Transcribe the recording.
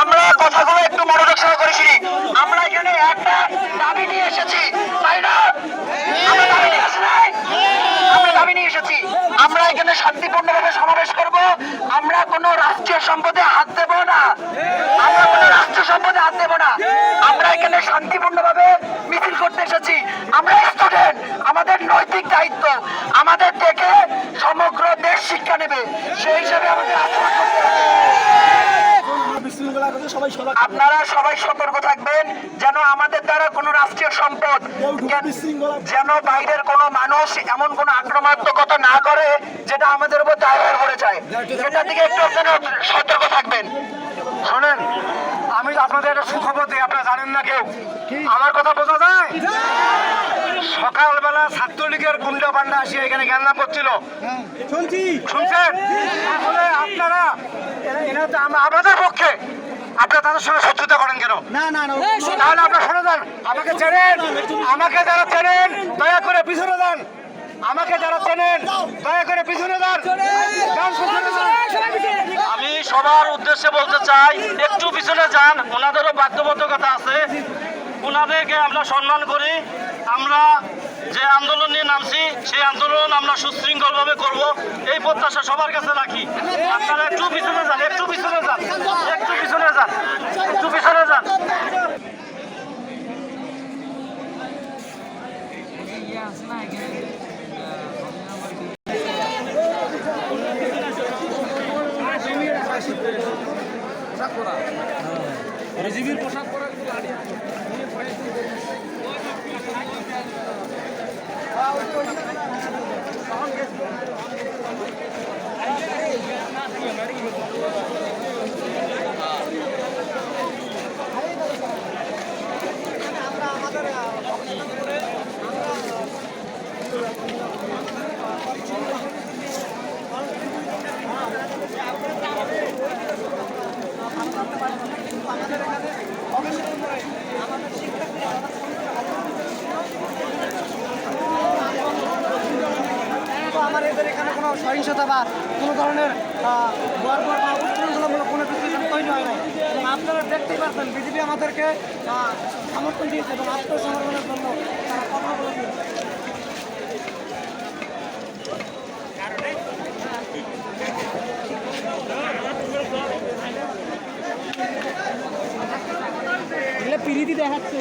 আমরা কথাগুলো একটু মনোযোগ সহকারে শুনি। আমরা এখানে একটা দাবি নিয়ে এসেছি। তাই না? আমরা এখানে শান্তিপূর্ণভাবে সমাবেশ করব। আমরা কোনো রাষ্ট্রীয় সম্পদে হাত দেব না। আমরা কোনো রাষ্ট্রীয় সম্পদে হাত দেব না। আমরা এখানে শান্তিপূর্ণভাবে মিছিল করতে এসেছি। আমরা স্টুডেন্ট আমাদের নৈতিক দায়িত্ব, আমাদের থেকে সমগ্র দেশ শিক্ষা নেবে। সেই হিসাবে আমাদের আচরণ করতে হবে। সবাই আপনারা সবাই সতর্ক থাকবেন যেন আমাদের দ্বারা কোনো রাষ্ট্রীয় সম্পদ যেন বাইরের কোনো মানুষ এমন কোনো আক্রমণাত্মকতা না করে যেটা আমাদের উপর দায়ের পড়ে যায়। সেটার দিকে একটু আপনারা সতর্ক থাকবেন। শোনেন আমি আপনাদের একটা সুখবর দিই আপনারা জানেন না কেউ? আমার কথা বোঝা যায়? সকালবেলা ছাত্রলীগের গুন্ডা পান্ডা আসি এখানে জ্ঞান করছিল। শুনছি। শুনছেন? আসলে আপনারা আমাদের পক্ষে। আপনারা তাদের সঙ্গে শত্রুতা করেন কেন? না না না তাহলে আপনারা শুনে যান। আমাকে চেনেন। আমাকে যারা চেনেন দয়া করে পিছনে যান। আমাকে যারা চেনেন দয়া করে পিছনে যান। যান পিছনে যান। আমি সবার উদ্দেশ্যে বলতে চাই একটু পিছনে যান। ওনাদেরও বাধ্যবাধকতা আছে। ওনাদেরকে আমরা সম্মান করি। আমরা যে আন্দোলন নিয়ে নামছি সেই আন্দোলন আমরা সুশৃঙ্খলভাবে করব। এই প্রত্যাশা সবার কাছে রাখি। আপনারা একটু পিছনে যান একটু পিছনে যান। পিছনে যান। একটু পিছনে যান। তো আমার এখানে কোনো সহিংসতা বা কোনো ধরনের গড়বড় বা উৎপীড়নমূলক কোনো কিছু তৈরি হয় নাই। এবং আপনারা দেখতেই পাচ্ছেন বিজেপি আমাদেরকে সমর্থন দিয়েছে এবং আত্মসমর্পণের জন্য তারা কথা বলেছে। এগুলো পিরিতি দেখাচ্ছে